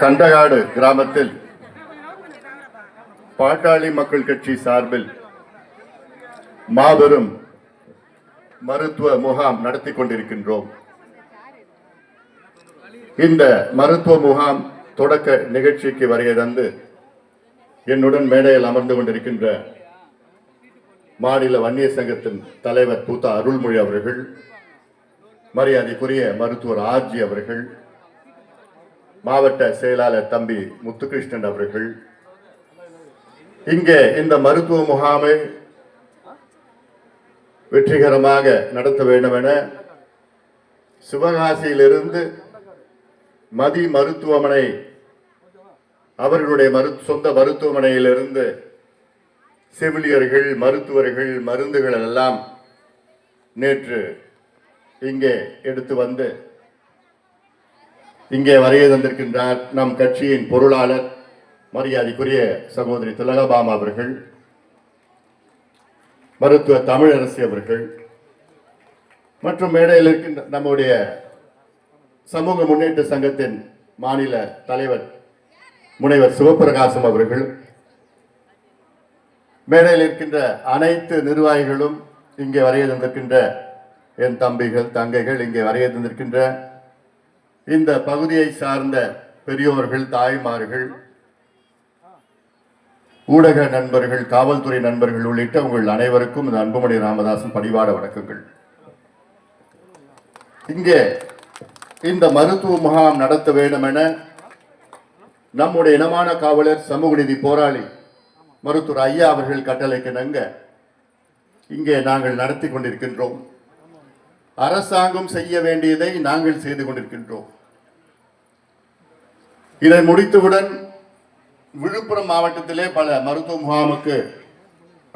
கண்டகாடு கிராமத்தில் பாட்டாளி மக்கள் கட்சி சார்பில் மாபெரும் மருத்துவ முகாம் நடத்தி கொண்டிருக்கின்றோம். இந்த மருத்துவ முகாம் தொடக்க நிகழ்ச்சிக்கு வருகை தந்து என்னுடன் மேடையில் அமர்ந்து கொண்டிருக்கின்ற மாநில வன்னிய சங்கத்தின் தலைவர் பூத்தா அருள்மொழி அவர்கள் மரியாதைக்குரிய மருத்துவர் ஆர்ஜி அவர்கள் மாவட்ட செயலாளர் தம்பி முத்துகிருஷ்ணன் அவர்கள். இங்கே இந்த மருத்துவ முகாமை வெற்றிகரமாக நடத்த வேண்டும் என சிவகாசியிலிருந்து மதி மருத்துவமனை அவர்களுடைய மரு சொந்த மருத்துவமனையிலிருந்து செவிலியர்கள் மருத்துவர்கள் மருந்துகள் எல்லாம் நேற்று இங்கே எடுத்து வந்து இங்கே வரைய தந்திருக்கின்றார் நம் கட்சியின் பொருளாளர் மரியாதைக்குரிய சகோதரி திலகபாமா அவர்கள் மருத்துவ தமிழரசி அவர்கள் மற்றும் மேடையில் இருக்கின்ற நம்முடைய சமூக முன்னேற்ற சங்கத்தின் மாநில தலைவர் முனைவர் சிவபிரகாசம் அவர்கள் மேடையில் இருக்கின்ற அனைத்து நிர்வாகிகளும் இங்கே வரைய தந்திருக்கின்ற என் தம்பிகள் தங்கைகள் இங்கே வரைய தந்திருக்கின்ற இந்த பகுதியை சார்ந்த பெரியோர்கள் தாய்மார்கள் ஊடக நண்பர்கள் காவல்துறை நண்பர்கள் உள்ளிட்ட உங்கள் அனைவருக்கும் இந்த அன்புமணி ராமதாசன் பணிவாட வணக்கங்கள். இங்கே இந்த மருத்துவ முகாம் நடத்த வேண்டும் என நம்முடைய இனமான காவலர் சமூக நீதி போராளி மருத்துவர் ஐயா அவர்கள் கட்டளைக்கு நங்க இங்கே நாங்கள் நடத்தி கொண்டிருக்கின்றோம். அரசாங்கம் செய்ய வேண்டியதை நாங்கள் செய்து கொண்டிருக்கின்றோம். இதை முடித்தவுடன் விழுப்புரம் மாவட்டத்திலே பல மருத்துவ முகாமுக்கு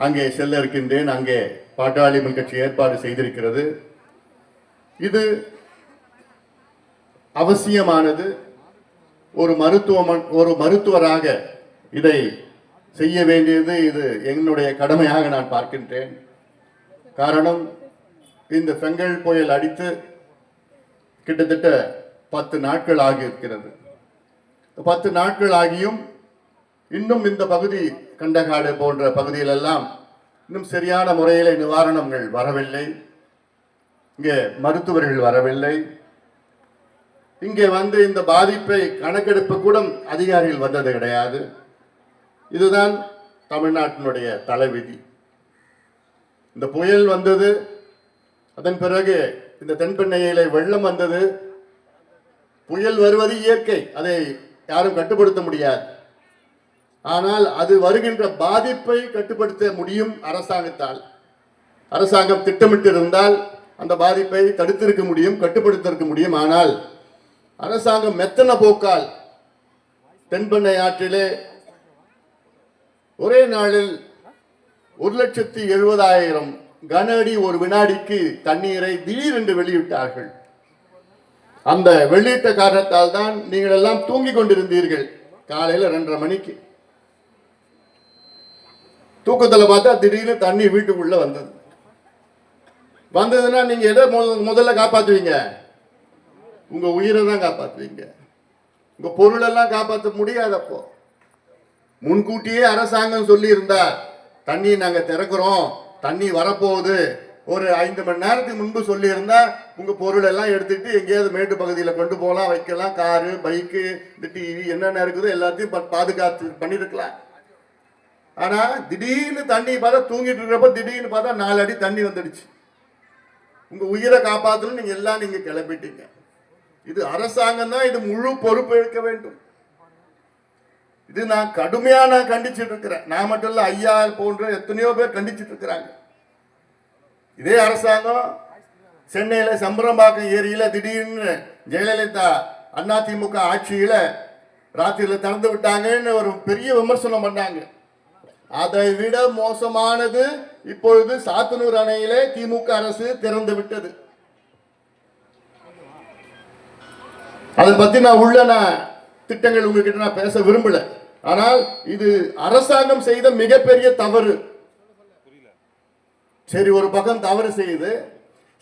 அங்கே செல்ல இருக்கின்றேன். அங்கே பாட்டாளி மக்கள் கட்சி ஏற்பாடு செய்திருக்கிறது. இது அவசியமானது. ஒரு மருத்துவமன் ஒரு மருத்துவராக இதை செய்ய வேண்டியது இது என்னுடைய கடமையாக நான் பார்க்கின்றேன். காரணம் இந்த செங்கல் புயல் அடித்து கிட்டத்தட்ட பத்து நாட்கள் ஆகியிருக்கிறது. பத்து நாட்கள் ஆகியும் இன்னும் இந்த பகுதி கண்டகாடு போன்ற பகுதியிலெல்லாம் இன்னும் சரியான முறையில் நிவாரணங்கள் வரவில்லை. இங்கே மருத்துவர்கள் வரவில்லை. இங்கே வந்து இந்த பாதிப்பை கணக்கெடுப்பு கூட அதிகாரிகள் வந்தது கிடையாது. இதுதான் தமிழ்நாட்டினுடைய தலைவிதி. இந்த புயல் வந்தது அதன் பிறகு இந்த தென்பெண்ணையில வெள்ளம் வந்தது. புயல் வருவது இயற்கை அதை யாரும் கட்டுப்படுத்த முடியாது. ஆனால் அது வருகின்ற பாதிப்பை கட்டுப்படுத்த முடியும் அரசாங்கத்தால். அரசாங்கம் திட்டமிட்டு இருந்தால் அந்த பாதிப்பை தடுத்திருக்க முடியும் கட்டுப்படுத்திருக்க முடியும். ஆனால் அரசாங்கம் மெத்தன போக்கால் தென்பெண்ணை ஆற்றிலே ஒரே நாளில் ஒரு லட்சத்தி எழுபதாயிரம் கன அடி ஒரு வினாடிக்கு தண்ணீரை திடீரென்று வெளியிட்டார்கள். அந்த வெளியிட்ட காரணத்தால் தான் நீங்கள் எல்லாம் தூங்கிக் கொண்டிருந்தீர்கள். காலையில் ரெண்டரை மணிக்கு. தூக்கத்தில் பார்த்தா திடீர்னு தண்ணி வீட்டுக்குள்ள வந்தது. வந்ததுன்னா நீங்க எதை முதல்ல காப்பாத்துவீங்க? உங்க உயிரை தான் காப்பாத்துவீங்க. உங்க பொருளெல்லாம் காப்பாற்ற முடியாதப்போ முன்கூட்டியே அரசாங்கம் சொல்லி இருந்தா தண்ணி நாங்க திறக்கிறோம் தண்ணி வரப்போகுது ஒரு ஐந்து மணி நேரத்துக்கு முன்பு சொல்லியிருந்தா உங்கள் உங்க பொருள் எல்லாம் எடுத்துட்டு எங்கேயாவது மேட்டு பகுதியில் கொண்டு போகலாம் வைக்கலாம் காரு பைக்கு இந்த டிவி என்னென்ன இருக்குதோ எல்லாத்தையும் பாதுகாத்து பண்ணியிருக்கலாம் ஆனா திடீர்னு தண்ணி பார்த்தா தூங்கிட்டு இருக்கிறப்ப திடீர்னு பார்த்தா நாலு அடி தண்ணி வந்துடுச்சு. உங்க உயிரை காப்பாற்றணும் நீங்க எல்லாம் நீங்க கிளப்பிட்டீங்க இது அரசாங்கம் தான் இது முழு பொறுப்பு எடுக்க வேண்டும். இது நான் கடுமையா நான் கண்டிச்சுட்டு இருக்கிறேன். நான் மட்டும் இல்ல ஐயா போன்ற எத்தனையோ பேர் கண்டிச்சுட்டு இருக்கிறாங்க. இதே அரசாங்கம் சென்னையில் சம்பரம்பாக்கம் ஏரியில் திடீர்னு ஜெயலலிதா அதிமுக ஆட்சியில் ராத்திரியில் திறந்து விட்டாங்கன்னு ஒரு பெரிய விமர்சனம் பண்ணாங்க. அதை விட மோசமானது இப்பொழுது சாத்தனூர் அணையிலே திமுக அரசு திறந்து விட்டது. அதை பத்தி நான் உள்ள நான் திட்டங்கள் உங்ககிட்ட நான் பேச விரும்பல. ஆனால் இது அரசாங்கம் செய்த மிகப்பெரிய தவறு. சரி ஒரு பக்கம் தவறு செய்யுது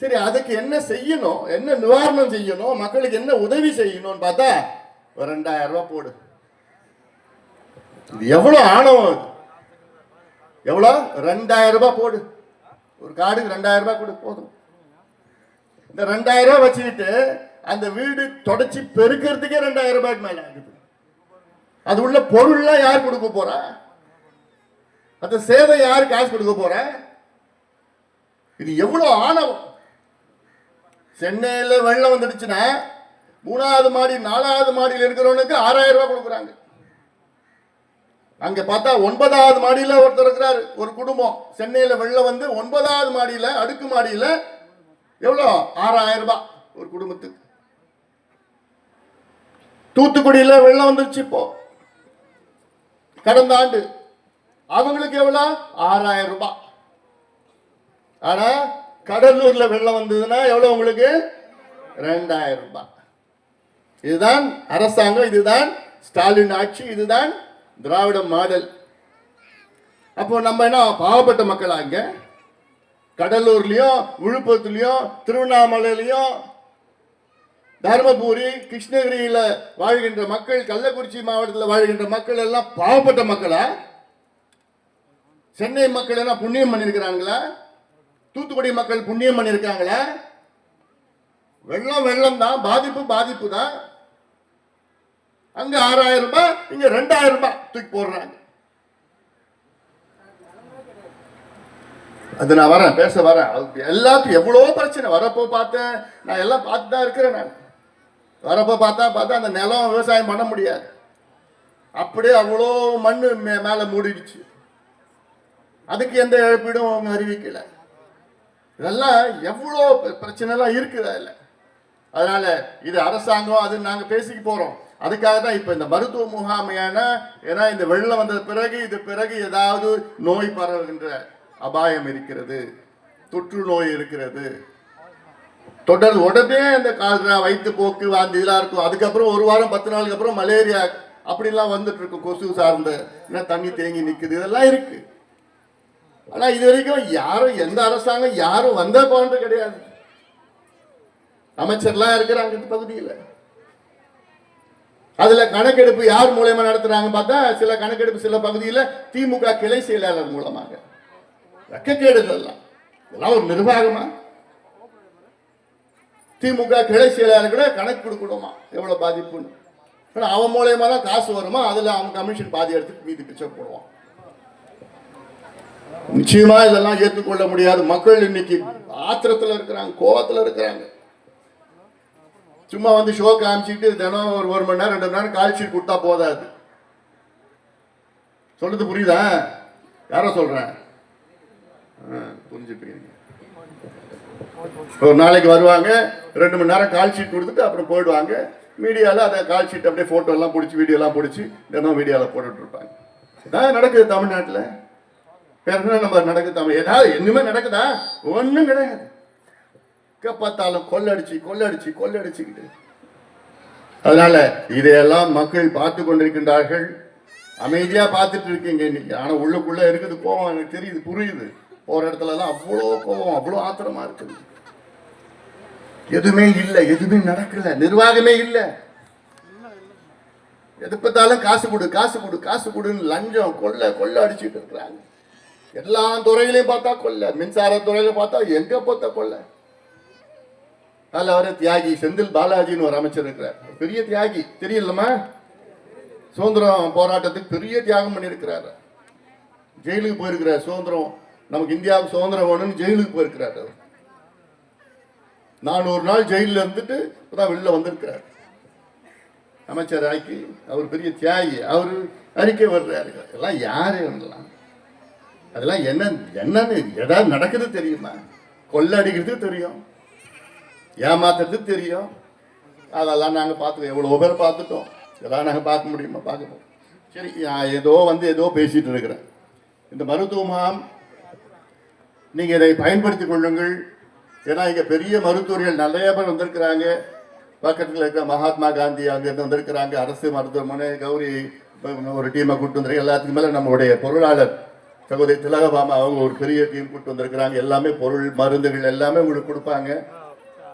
சரி அதுக்கு என்ன செய்யணும் என்ன நிவாரணம் செய்யணும் மக்களுக்கு என்ன உதவி செய்யணும்னு பார்த்தா ஒரு ரெண்டாயிரம் ரூபாய் போடு. இது எவ்வளோ ஆணவம் எவ்வளோ? ரெண்டாயிரம் ரூபாய் போடு. ஒரு காடுக்கு ரெண்டாயிரம் ரூபாய் கொடு போதும். இந்த ரெண்டாயிரம் ரூபாய் வச்சுக்கிட்டு அந்த வீடு தொடச்சி பெருக்கிறதுக்கே ரெண்டாயிரம் ரூபாய்க்கு மேலே ஆகுது. அது உள்ள பொருள்லாம் யார் கொடுக்க போறா? அந்த சேவை யார் காசு கொடுக்க போறா? இது எவ்வளவு ஆணவம் சென்னையில வெள்ளம் வந்துடுச்சுன்னா மூணாவது மாடி நாலாவது மாடியில் இருக்கிறவனுக்கு ஆறாயிரம் ரூபாய் கொடுக்குறாங்க. அங்க பார்த்தா ஒன்பதாவது மாடியில ஒருத்தர் இருக்கிறாரு ஒரு குடும்பம். சென்னையில வெள்ளம் வந்து ஒன்பதாவது மாடியில அடுக்கு மாடியில எவ்வளோ? ஆறாயிரம் ரூபாய் ஒரு குடும்பத்துக்கு. தூத்துக்குடியில வெள்ளம் வந்துருச்சு இப்போ. கடந்த ஆண்டு. அவங்களுக்கு எவ்வளோ? ஆறாயிரம் ரூபாய். ஆனா கடலூர்ல வெள்ளம் வந்ததுன்னா எவ்வளவு உங்களுக்கு? ரெண்டாயிரம் ரூபாய். இதுதான் அரசாங்கம் இதுதான் ஸ்டாலின் ஆட்சி இதுதான் திராவிட மாடல். அப்போ நம்ம என்ன பாவப்பட்ட மக்களா இங்க? கடலூர்லயும் விழுப்புரத்துலயும் திருவண்ணாமலையிலயும் தருமபுரி கிருஷ்ணகிரியில வாழ்கின்ற மக்கள் கள்ளக்குறிச்சி மாவட்டத்தில் வாழ்கின்ற மக்கள் எல்லாம் பாவப்பட்ட மக்களா? சென்னை மக்கள் எல்லாம் புண்ணியம் பண்ணியிருக்கிறாங்களா? தூத்துக்குடி மக்கள் புண்ணியம் பண்ணியிருக்காங்களே வெள்ளம் வெள்ளம் தான் பாதிப்பு பாதிப்பு தான் அங்க ஆறாயிரம் ரூபாய் இங்க ரெண்டாயிரம் ரூபாய் தூக்கி போடுறாங்க. அது நான் வரேன் பேச வரேன். அது எல்லாத்துக்கும் எவ்வளோ பிரச்சனை? வரப்போ பார்த்தேன் நான் எல்லாம் பார்த்து தான் இருக்கிறேன் நான். வரப்போ பார்த்தா பார்த்தா அந்த நிலம் விவசாயம் பண்ண முடியாது. அப்படியே அவ்வளோ மண் மே மேலே மூடிடுச்சு. அதுக்கு எந்த இழப்பீடும் அவங்க அறிவிக்கலை. இதெல்லாம் எவ்வளோ பிர- பிரச்சனைலாம் இருக்குது அதில். அதனால் இது அரசாங்கம் அது நாங்கள் பேசிக்க போகிறோம் அதுக்காக தான் இப்போ இந்த மருத்துவ முகாமையான ஏன்னா இந்த வெள்ளம் வந்த பிறகு இது பிறகு ஏதாவது நோய் பரவுகின்ற அபாயம் இருக்கிறது தொற்று நோய் இருக்கிறது. தொடர் உடனே இந்த கால்ரா வயிற்று போக்கு வாந்தி இதெல்லாம் இருக்கும். அதுக்கப்புறம் ஒரு வாரம் பத்து நாளுக்கு அப்புறம் மலேரியா அப்படிலாம் வந்துட்டு இருக்கும் கொசு சார்ந்த ஏன்னா தண்ணி தேங்கி நிற்குது இதெல்லாம் இருக்குது ஆனா இது வரைக்கும் யாரும் எந்த அரசாங்கம் யாரும் வந்த போன்ற கிடையாது. அமைச்சர்லாம் இருக்கிறாங்க இந்த பகுதியில். அதுல கணக்கெடுப்பு யார் மூலயமா நடத்துறாங்க பார்த்தா சில கணக்கெடுப்பு சில பகுதியில் திமுக கிளை செயலாளர் மூலமாக. வெக்கக்கேடு இதெல்லாம் இதெல்லாம் ஒரு நிர்வாகமா? திமுக கிளை செயலாளர் கூட கணக்கு கொடுக்கணுமா? எவ்வளவு பாதிப்புன்னு. ஆனா அவன் மூலயமா தான் காசு வருமா? அதுல அவன் கமிஷன் பாதி எடுத்து மீதி பிச்சை போடுவான். நிச்சயமா இதெல்லாம் ஏற்றுக்கொள்ள முடியாது. மக்கள் இன்னைக்கு ஆத்திரத்துல இருக்கிறாங்க கோவத்தில் இருக்கிறாங்க. சும்மா வந்து ஷோ காமிச்சிட்டு தினம் ஒரு ஒரு மணி நேரம் ரெண்டு மணி நேரம் கால் கொடுத்தா போதாது. சொல்றது புரியுதா? யார சொல்றேன்? ஆ, புரிஞ்சுக்கிறீங்க. ஒரு நாளைக்கு வருவாங்க ரெண்டு மணி நேரம் கால் ஷீட் கொடுத்துட்டு அப்புறம் போயிடுவாங்க. மீடியாவில் அதை கால் ஷீட் அப்படியே ஃபோட்டோ எல்லாம் பிடிச்சி வீடியோ எல்லாம் பிடிச்சி தினம் வீடியோவில் போட்டுட்டு இருப்பாங்க. இதான் நடக்குது தமிழ்நாட்டில். என்ன நம்ம நடக்குது தமிழ். ஏதாவது இன்னுமே நடக்குதா? ஒன்றும் கிடையாது. பார்த்தாலும் கொள்ளடிச்சு கொள்ளடிச்சு கொள்ளடிச்சுக்கிட்டு. அதனால இதையெல்லாம் மக்கள் பார்த்து கொண்டிருக்கின்றார்கள். அமைதியாக பார்த்துட்டு இருக்கீங்க இன்னைக்கு. ஆனால் உள்ளுக்குள்ளே இருக்குது கோவம் எனக்கு தெரியுது புரியுது. போகிற இடத்துலலாம் அவ்வளோ கோவம் அவ்வளோ ஆத்திரமா இருக்குது. எதுவுமே இல்லை எதுவுமே நடக்கல. நிர்வாகமே இல்லை. எது பார்த்தாலும் காசு கொடு காசு கொடு காசு கொடுன்னு லஞ்சம் கொள்ள கொள்ள அடிச்சுட்டு இருக்கிறாங்க. எல்லா துறையிலையும் பார்த்தா கொள்ள மின்சார துறையில பார்த்தா எங்க பார்த்த கொள்ள? அதில் அவர் தியாகி செந்தில் பாலாஜின்னு ஒரு அமைச்சர் இருக்கிறார். பெரிய தியாகி தெரியலமா சுதந்திரம் போராட்டத்துக்கு பெரிய தியாகம் பண்ணியிருக்கிறாரு. ஜெயிலுக்கு போயிருக்கிறார் சுதந்திரம். நமக்கு இந்தியாவுக்கு சுதந்திரம் வேணும்னு ஜெயிலுக்கு போயிருக்கிறார் அவர். நானூறு நாள் ஜெயிலில் இருந்துட்டு இப்பதான் வெளில வந்திருக்கிறார். அமைச்சர் ஆக்கி அவர் பெரிய தியாகி அவர் அறிக்கை வர்றாரு. எல்லாம் யாரு இவங்கெல்லாம்? அதெல்லாம் என்ன என்னன்னு ஏதாவது நடக்குது தெரியுமா? கொள்ளடிக்கிறது தெரியும். ஏமாத்துறது தெரியும். அதெல்லாம் நாங்கள் பார்த்துக்கோம். எவ்வளோ பேர் பார்த்துட்டோம். இதெல்லாம் நாங்கள் பார்க்க முடியுமா? பார்க்க சரி நான் ஏதோ வந்து ஏதோ பேசிகிட்டு இருக்கிறேன். இந்த மருத்துவ முகாம் நீங்கள் இதை பயன்படுத்தி கொள்ளுங்கள். ஏன்னா இங்கே பெரிய மருத்துவர்கள் நிறைய பேர் வந்திருக்கிறாங்க. பக்கத்தில் இருக்கிற மகாத்மா காந்தி அங்கேருந்து வந்திருக்கிறாங்க. அரசு மருத்துவமனை கௌரி ஒரு டீமை கூப்பிட்டு வந்துருக்கு எல்லாத்துக்கு மேலே நம்மளுடைய பொருளாளர். சகோதரி திலகபாமா அவங்க ஒரு பெரிய டீம் கூட்டு வந்திருக்கிறாங்க. எல்லாமே பொருள் மருந்துகள் எல்லாமே உங்களுக்கு கொடுப்பாங்க.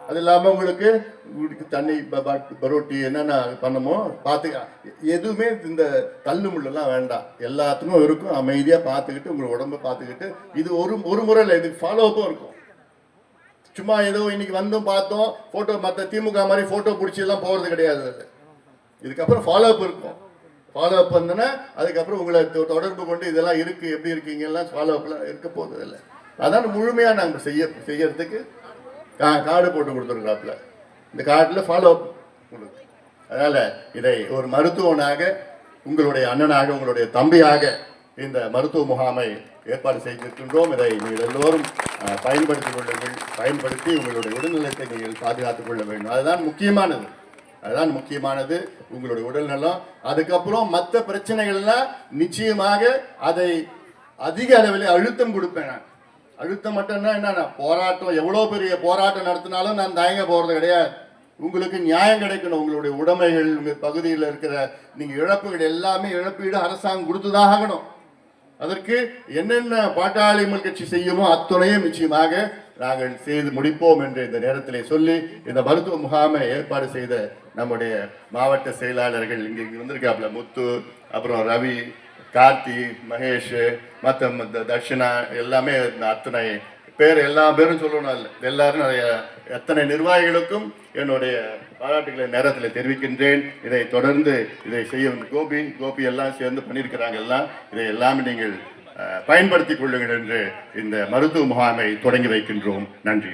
அது இல்லாமல் உங்களுக்கு உங்களுக்கு தண்ணி பரோட்டி என்னென்ன பண்ணுமோ பார்த்து எதுவுமே இந்த தள்ளு முள்ளெல்லாம் வேண்டாம். எல்லாத்துக்கும் இருக்கும். அமைதியாக பார்த்துக்கிட்டு உங்களை உடம்ப பார்த்துக்கிட்டு இது ஒரு ஒரு முறை இல்லை இதுக்கு ஃபாலோ அப்பும் இருக்கும். சும்மா ஏதோ இன்னைக்கு வந்தோம் பார்த்தோம் ஃபோட்டோ மற்ற திமுக மாதிரி ஃபோட்டோ பிடிச்சி எல்லாம் போகிறது கிடையாது அது. இதுக்கப்புறம் ஃபாலோ அப் இருக்கும். ஃபாலோ அப் வந்தோன்னா அதுக்கப்புறம் உங்களை தொ- தொடர்பு கொண்டு இதெல்லாம் இருக்குது எப்படி இருக்கீங்க எல்லாம் ஃபாலோ அப்லாம் இருக்க போகிறது இல்லை அதான் முழுமையாக நாங்கள் செய்ய செய்யறதுக்கு கா கார்டு போட்டு கொடுத்துருக்காப்புல. இந்த கார்டில் ஃபாலோ அப் கொடுக்கு அதனால் இதை ஒரு மருத்துவனாக உங்களுடைய அண்ணனாக உங்களுடைய தம்பியாக இந்த மருத்துவ முகாமை ஏற்பாடு செய்திருக்கின்றோம். இதை நீங்கள் எல்லோரும் பயன்படுத்திக் கொள்ளுங்கள் பயன்படுத்தி உங்களுடைய உடல்நலத்தை நீங்கள் பாதுகாத்துக் கொள்ள வேண்டும். அதுதான் முக்கியமானது. அதுதான் முக்கியமானது. உங்களுடைய உடல் நலம். அதுக்கப்புறம் மற்ற பிரச்சனைகள்லாம் நிச்சயமாக அதை அதிக அளவில் அழுத்தம் கொடுப்பேன் நான். அழுத்தம் மட்டும்னா என்னன்னா போராட்டம் எவ்வளோ பெரிய போராட்டம் நடத்தினாலும் நான் தயங்க போகிறது கிடையாது. உங்களுக்கு நியாயம் கிடைக்கணும். உங்களுடைய உடைமைகள் உங்கள் பகுதியில் இருக்கிற நீங்கள் இழப்புகள் எல்லாமே இழப்பீடு அரசாங்கம் கொடுத்துதான் ஆகணும். அதற்கு என்னென்ன பாட்டாளி கட்சி செய்யுமோ அத்துணையும் நிச்சயமாக நாங்கள் செய்து முடிப்போம் என்று இந்த நேரத்திலே சொல்லி இந்த மருத்துவ முகாமை ஏற்பாடு செய்த நம்முடைய மாவட்ட செயலாளர்கள் இங்கே இங்கே வந்திருக்காப்புல. முத்து அப்புறம் ரவி கார்த்தி மகேஷ் மற்ற மத்த தர்ஷனா எல்லாமே இந்த அத்தனை பேர் எல்லா பேரும் சொல்லணும் இல்லை எல்லாரும் நிறைய எத்தனை நிர்வாகிகளுக்கும் என்னுடைய பாராட்டுகளை நேரத்தில் தெரிவிக்கின்றேன். இதை தொடர்ந்து இதை செய்ய கோபி கோபி எல்லாம் சேர்ந்து பண்ணியிருக்கிறாங்க எல்லாம். இதை எல்லாமே நீங்கள் பயன்படுத்திக் கொள்ளுங்கள் என்று இந்த மருத்துவ முகாமை தொடங்கி வைக்கின்றோம். நன்றி.